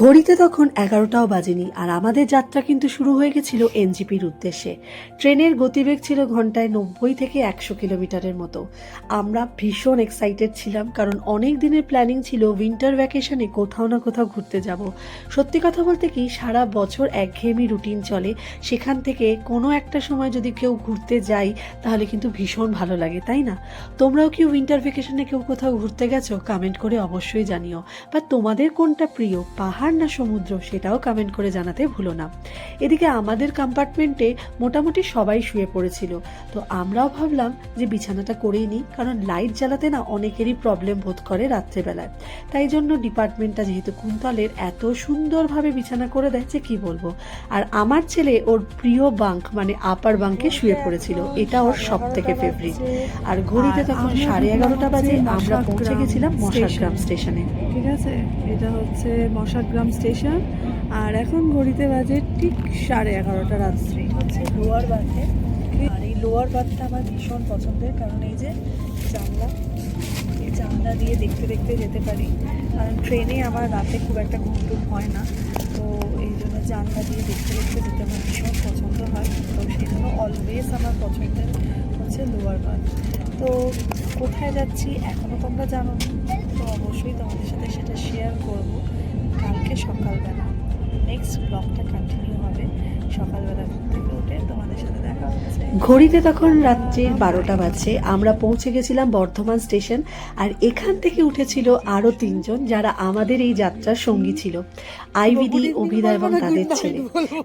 ঘড়িতে তখন এগারোটাও বাজেনি আর আমাদের যাত্রা কিন্তু শুরু হয়ে গেছিল এনজিপির উদ্দেশ্যে। ট্রেনের গতিবেগ ছিল ঘন্টায় নব্বই থেকে একশো কিলোমিটারের মতো। আমরা ভীষণ এক্সাইটেড ছিলাম কারণ অনেক দিনের প্ল্যানিং ছিল উইন্টার ভ্যাকেশনে কোথাও না কোথাও ঘুরতে যাব। সত্যি কথা বলতে কি, সারা বছর একঘেয়েমি রুটিন চলে। সেখান থেকে কোনো একটা সময় যদি কেউ ঘুরতে যাই তাহলে কিন্তু ভীষণ ভালো লাগে, তাই না? তোমরাও কি উইন্টার ভ্যাকেশনে কেউ কোথাও ঘুরতে গেছো? কমেন্ট করে অবশ্যই জানিও। বা তোমাদের কোনটা প্রিয়, পাহাড় না সমুদ্র সেটাও কমেন্ট করে জানাতে ভুলো না। এদিকে আমাদের কম্পার্টমেন্টে মোটামুটি সবাই শুয়ে পড়েছিল। তো আমরাও ভাবলাম যে বিছানাটা করেই নিই কারণ লাইট জ্বালাতে না অনেকেরই প্রবলেম বোধ করে রাত্রেবেলায়। তাই জন্য ডিপার্টমেন্টটা যেহেতু কুন্তলের এত সুন্দরভাবে বিছানা করে দেয় যে কি বলব? আর আমার ছেলে ওর প্রিয় বাঙ্ক মানে আপার বাঙ্কে শুয়ে পড়েছিল। এটা ওর সব থেকে ফেভারিট আর ঘড়িতে তখন সাড়ে এগারোটা বাজে আমরা পৌঁছে গেছিলাম মশাগ্রাম স্টেশন। ঠিক আছে? এটা হচ্ছে মশাগ্রাম স্টেশন। আর এখন ঘড়িতে বাজে ঠিক সাড়ে এগারোটা রাত্রি। হচ্ছে লোয়ার বাথে আর এই লোয়ার বাথটা আমার ভীষণ পছন্দের, কারণ এই যে জানলা, এই জানলা দিয়ে দেখতে দেখতে যেতে পারি। কারণ ট্রেনে আমার রাতে খুব একটা ঘুম টুম হয় না, তো এই জন্য জানলা দিয়ে দেখতে দেখতে যেতে আমার ভীষণ পছন্দ হয়। তো সেই জন্য অলওয়েজ আমার পছন্দের হচ্ছে লোয়ার বাথ তো কোথায় যাচ্ছি এখনও তোমরা জানো তো অবশ্যই তোমাদের সাথে সেটা শেয়ার করব। কালকে সকালবেলা। নেক্সট ব্লগটা কন্টিনিউ হবে। সকালবেলা ঘুম থেকে উঠে তোমাদের সাথে দেখা হচ্ছে ঘড়িতে তখন রাত্রির বারোটা বাজছে আমরা পৌঁছে গেছিলাম বর্ধমান স্টেশন আর এখান থেকে উঠেছিল আরও তিনজন যারা আমাদের এই যাত্রার সঙ্গী ছিল। আইবিডি অভিদা এবং তাদের ছেলে।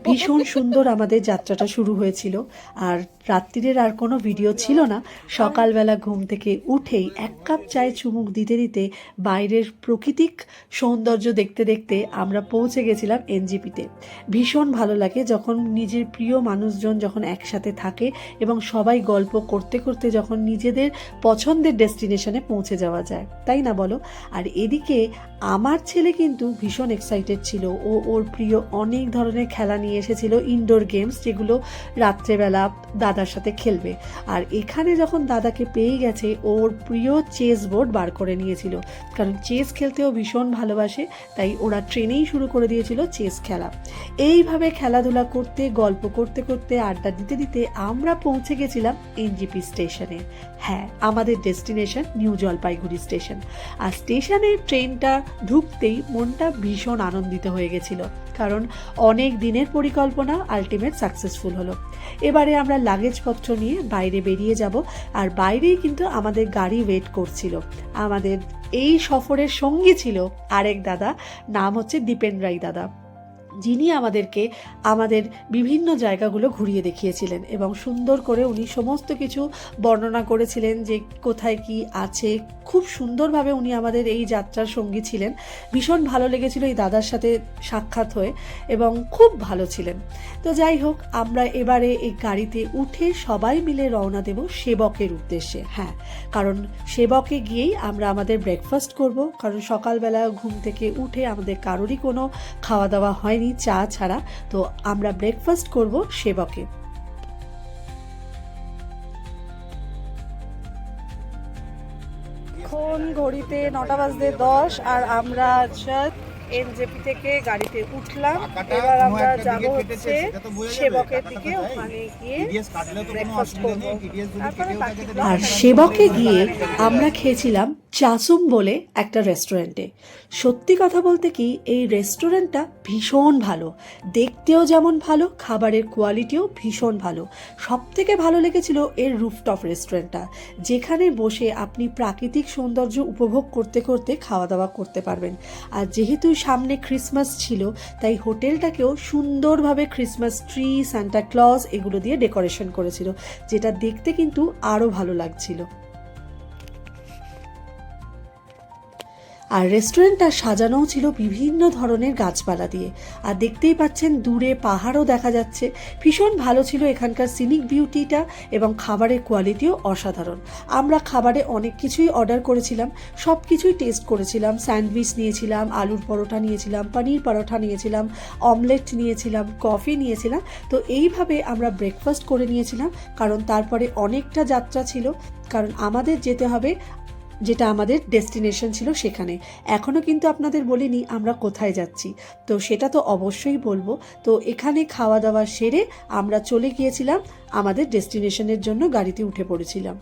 ভীষণ সুন্দর আমাদের যাত্রাটা শুরু হয়েছিল। আর রাত্রিরের আর কোনো ভিডিও ছিল না। সকালবেলা ঘুম থেকে উঠেই এক কাপ চায়ে চুমুক দিতে দিতে বাইরের প্রাকৃতিক সৌন্দর্য দেখতে দেখতে আমরা পৌঁছে গেছিলাম এনজিপিতে। ভীষণ ভালো লাগে যখন নিজের প্রিয় মানুষজন যখন একসাথে থাকে এবং সবাই গল্প করতে করতে যখন নিজেদের পছন্দের ডেস্টিনেশনে পৌঁছে যাওয়া যায়, তাই না বলো? আর এদিকে আমার ছেলে কিন্তু ভীষণ এক্সাইটেড ছিল। ও ওর প্রিয় অনেক ধরনের খেলা নিয়ে এসেছিল ইনডোর গেমস যেগুলো রাত্রেবেলা দাদার সাথে খেলবে। আর এখানে যখন দাদাকে পেয়ে গেছে, ওর প্রিয় চেস বোর্ড বার করে নিয়েছিল। কারণ চেস খেলতেও ভীষণ ভালোবাসে, তাই ওরা ট্রেনেই শুরু করে দিয়েছিল চেস খেলা। এইভাবে খেলাধুলা করতে গল্প করতে করতে, আড্ডা দিতে দিতে আমরা পৌঁছে গেছিলাম এনজিপি স্টেশনে। হ্যাঁ আমাদের ডেস্টিনেশন নিউ জলপাইগুড়ি স্টেশন। আর স্টেশনে ট্রেনটা ঢুকতেই মনটা ভীষণ আনন্দিত হয়ে গেছিল, কারণ অনেক দিনের পরিকল্পনা আলটিমেট সাকসেসফুল হলো। এবারে আমরা লাগেজপত্র নিয়ে বাইরে বেরিয়ে যাব, আর বাইরেই কিন্তু আমাদের গাড়ি ওয়েট করছিল। আমাদের এই সফরের সঙ্গী ছিল আরেক দাদা, নাম হচ্ছে দীপেন রাই দাদা। যিনি আমাদেরকে আমাদের বিভিন্ন জায়গাগুলো ঘুরিয়ে দেখিয়েছিলেন এবং সুন্দর করে উনি সমস্ত কিছু বর্ণনা করেছিলেন যে কোথায় কি আছে। খুব সুন্দরভাবে উনি আমাদের এই যাত্রার সঙ্গী ছিলেন। ভীষণ ভালো লেগেছিল এই দাদার সাথে সাক্ষাৎ হয়ে এবং খুব ভালো ছিলেন। তো যাই হোক, আমরা এবারে এই গাড়িতে উঠে সবাই মিলে রওনা দেব সেবকের উদ্দেশ্যে। হ্যাঁ কারণ সেবকে গিয়েই আমরা আমাদের ব্রেকফাস্ট করব। কারণ সকালবেলা ঘুম থেকে উঠে আমাদের কারোরই কোনো খাওয়া দাওয়া হয়নি। চা ছাড়া তো আমরা ব্রেকফাস্ট করব সেবকে। এখন ঘড়িতে নটা বাজতে দশ আর আমরা এনজেপি থেকে গাড়িতে উঠলাম। এবার আমরা যাব হচ্ছে সেবকের দিকে ওখানে গিয়ে ব্রেকফাস্ট করব। আর সেবকে গিয়ে আমরা খেয়েছিলাম চাসুম বলে একটা রেস্টুরেন্টে। সত্যি কথা বলতে কি এই রেস্টুরেন্টটা ভীষণ ভালো। দেখতেও যেমন ভালো খাবারের কোয়ালিটিও ভীষণ ভালো। সব থেকে ভালো লেগেছিল এর রুফটপ রেস্টুরেন্টটা যেখানে বসে আপনি প্রাকৃতিক সৌন্দর্য উপভোগ করতে করতে খাওয়া দাওয়া করতে পারবেন। আর যেহেতু সামনে ক্রিসমাস ছিল, তাই হোটেলটাকেও সুন্দরভাবে ক্রিসমাস ট্রি সান্টা ক্লজ এগুলো দিয়ে ডেকোরেশন করেছিল, যেটা দেখতে কিন্তু আরও ভালো লাগছিল। আর রেস্টুরেন্টটা সাজানোও ছিল বিভিন্ন ধরনের গাছপালা দিয়ে। আর দেখতেই পাচ্ছেন, দূরে পাহাড়ও দেখা যাচ্ছে। ভীষণ ভালো ছিল এখানকার সিনিক বিউটিটা এবং খাবারের কোয়ালিটিও অসাধারণ। আমরা খাবারে অনেক কিছুই অর্ডার করেছিলাম সব কিছুই টেস্ট করেছিলাম। স্যান্ডউইচ নিয়েছিলাম, আলুর পরোটা নিয়েছিলাম, পনির পরোটা নিয়েছিলাম অমলেট নিয়েছিলাম কফি নিয়েছিলাম। তো এইভাবে আমরা ব্রেকফাস্ট করে নিয়েছিলাম, কারণ তারপরে অনেকটা যাত্রা ছিল। কারণ আমাদের যেতে হবে যেটা আমাদের ডেস্টিনেশন ছিল সেখানে। এখনও কিন্তু আপনাদের বলিনি আমরা কোথায় যাচ্ছি। তো সেটা তো অবশ্যই বলব। তো এখানে খাওয়া দাওয়া সেরে আমরা চলে গিয়েছিলাম, আমাদের ডেস্টিনেশনের জন্য গাড়িতে উঠে পড়েছিলাম।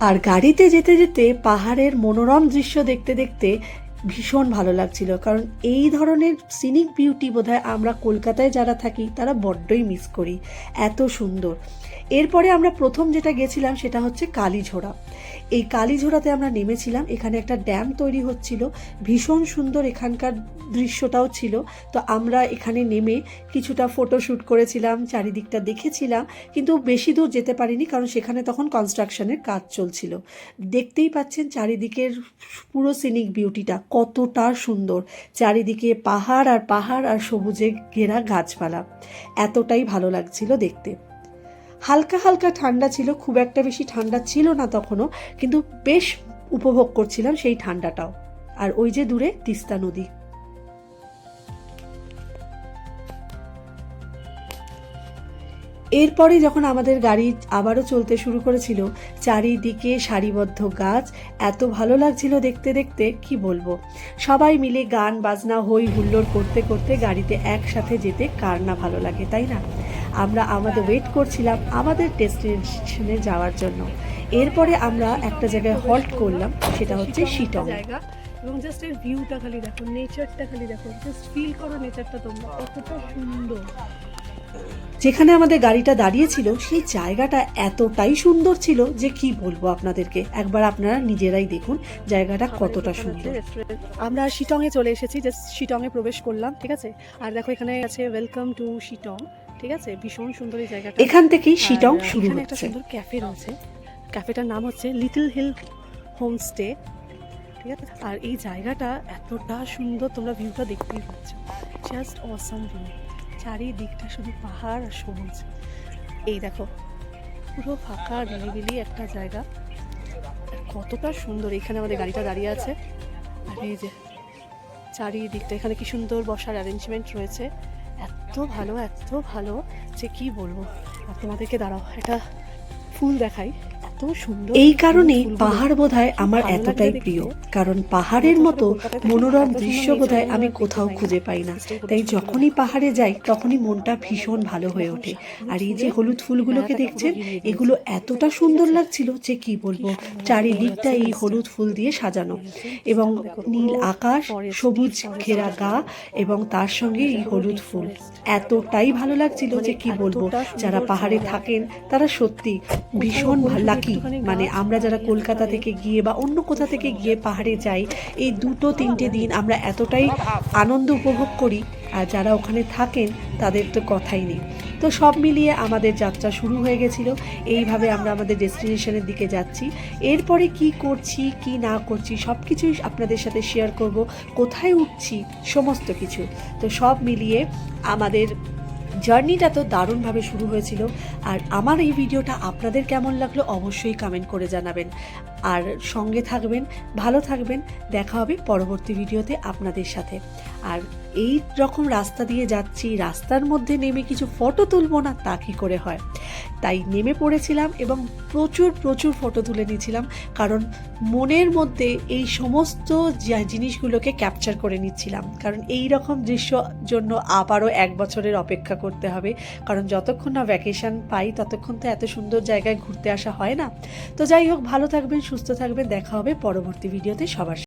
আর গাড়িতে যেতে যেতে পাহাড়ের মনোরম দৃশ্য দেখতে দেখতে ভীষণ ভালো লাগছিল। কারণ এই ধরনের সিনিক বিউটি বোধহয় আমরা কলকাতায় যারা থাকি, তারা বড্ডই মিস করি। এত সুন্দর। এরপরে আমরা প্রথম যেটা গেছিলাম, সেটা হচ্ছে কালীঝোড়া। এই কালীঝোড়াতে আমরা নেমেছিলাম, এখানে একটা ড্যাম তৈরি হচ্ছিল, ভীষণ সুন্দর এখানকার দৃশ্যটাও ছিল। তো আমরা এখানে নেমে কিছুটা ফটোশ্যুট করেছিলাম, চারিদিকটা দেখেছিলাম, কিন্তু বেশি দূর যেতে পারিনি কারণ সেখানে তখন কনস্ট্রাকশনের কাজ চলছিল। দেখতেই পাচ্ছেন চারিদিকের পুরো সিনিক বিউটিটা কতটা সুন্দর। চারিদিকে পাহাড় আর পাহাড় আর সবুজে ঘেরা গাছপালা। এতটাই ভালো লাগছিল দেখতে। হালকা হালকা ঠান্ডা ছিল, খুব একটা বেশি ঠান্ডা ছিল না তখনও, কিন্তু বেশ উপভোগ করছিলাম সেই ঠান্ডাটাও। আর ওই যে দূরে তিস্তা নদী। এরপরে যখন আমাদের গাড়ি আবারও চলতে শুরু করেছিল, চারিদিকে সারিবদ্ধ গাছ, এত ভালো লাগছিল দেখতে দেখতে, কি বলব? সবাই মিলে গান, বাজনা হই হুল্লোড় করতে করতে গাড়িতে একসাথে যেতে কার না ভালো লাগে, তাই না? আমরা আমাদের ওয়েট করছিলাম আমাদের ডেস্টিনেশনে যাওয়ার জন্য। এরপরে আমরা একটা জায়গায় হল্ট করলাম সেটা হচ্ছে শিটং জায়গা। এবং জাস্ট এর ভিউটা খালি দেখো নেচারটা খালি দেখো জাস্ট ফিল করো নেচারটা তোমরা কতটা সুন্দর। যেখানে আমাদের গাড়িটা দাঁড়িয়েছিল সেই জায়গাটা এতটাই সুন্দর ছিল যে কি বলব আপনাদেরকে? একবার আপনারা নিজেরাই দেখুন জায়গাটা কতটা সুন্দর। আমরা শিটং এ চলে এসেছি জাস্ট শিটং এ প্রবেশ করলাম ঠিক আছে? আর দেখো এখানে আছে ওয়েলকাম টু শিটং ঠিক আছে? ভীষণ সুন্দর এই জায়গাটা। এখান থেকেই শিটং শুরু এখানে একটা সুন্দর ক্যাফে রয়েছে। ক্যাফেটার নাম হচ্ছে লিটল হিল হোমস্টে। ঠিক আছে? আর এই জায়গাটা এতটা সুন্দর তোমরা ভিউটা দেখতেই পাচ্ছ। জাস্ট অসাম ভিউ চারিদিকটা শুধু পাহাড় আর সবুজ। এই দেখো পুরো ফাঁকা নিরিবিলি একটা জায়গা। কতটা সুন্দর এখানে আমাদের গাড়িটা দাঁড়িয়ে আছে। আর এই যে চারিদিকটা এখানে কি সুন্দর বসার অ্যারেঞ্জমেন্ট রয়েছে। এত ভালো এত ভালো যে কি বলব? আর তোমাদেরকে দাঁড়াও একটা ফুল দেখাই। সুন্দর এই ফুলগুলো। পাহাড় বোধহয় আমার এতটাই প্রিয়। কারণ পাহাড়ের মতো মনোরম দৃশ্য বোধহয় আমি কোথাও খুঁজে পাই না। তাই যখনই পাহাড়ে যাই তখনই মনটা ভীষণ ভালো হয়ে ওঠে। আর এই যে হলুদ ফুলগুলোকে দেখছেন। এগুলো এতটা সুন্দর লাগছিল যে কি বলব চারিদিকটা এই হলুদ ফুল দিয়ে সাজানো। এবং নীল আকাশ সবুজ ঘেরা গা এবং তার সঙ্গে এই হলুদ ফুল। এতটাই ভালো লাগছিল যে কি বলব যারা পাহাড়ে থাকেন তারা সত্যি ভীষণ লাকি একটুখানি মানে আমরা যারা কলকাতা থেকে গিয়ে বা অন্য কোথা থেকে গিয়ে পাহাড়ে যাই এই দুটো তিনটে দিন আমরা এতটাই আনন্দ উপভোগ করি আর যারা ওখানে থাকেন তাদের তো কথাই নেই। তো সব মিলিয়ে আমাদের যাত্রা শুরু হয়ে গেছিল। এইভাবে আমরা আমাদের ডেস্টিনেশনের দিকে যাচ্ছি। এরপরে কি করছি কি না করছি সব কিছুই আপনাদের সাথে শেয়ার করব। কোথায় উঠছি সমস্ত কিছু। তো সব মিলিয়ে আমাদের জার্নিটা তো দারুণভাবে শুরু হয়েছিল। আর আমার এই ভিডিওটা আপনাদের কেমন লাগল অবশ্যই কমেন্ট করে জানাবেন। আর সঙ্গে থাকবেন, ভালো থাকবেন, দেখা হবে পরবর্তী ভিডিওতে আপনাদের সাথে। আর এই রকম রাস্তা দিয়ে যাচ্ছি, রাস্তার মধ্যে নেমে কিছু ফটো তুলবো না, তা কী করে হয়? তাই নেমে পড়েছিলাম এবং প্রচুর প্রচুর ফটো তুলে নিয়েছিলাম। কারণ মনের মধ্যে এই সমস্ত জিনিসগুলোকে ক্যাপচার করে নিচ্ছিলাম। কারণ এই রকম দৃশ্য জন্য আবারও এক বছরের অপেক্ষা করতে হবে কারণ যতক্ষণ না ভ্যাকেশন পাই, ততক্ষণ তো এত সুন্দর জায়গায় ঘুরতে আসা হয় না তো যাই হোক, ভালো থাকবেন, সুস্থ থাকবেন দেখা হবে পরবর্তী ভিডিওতে সবার।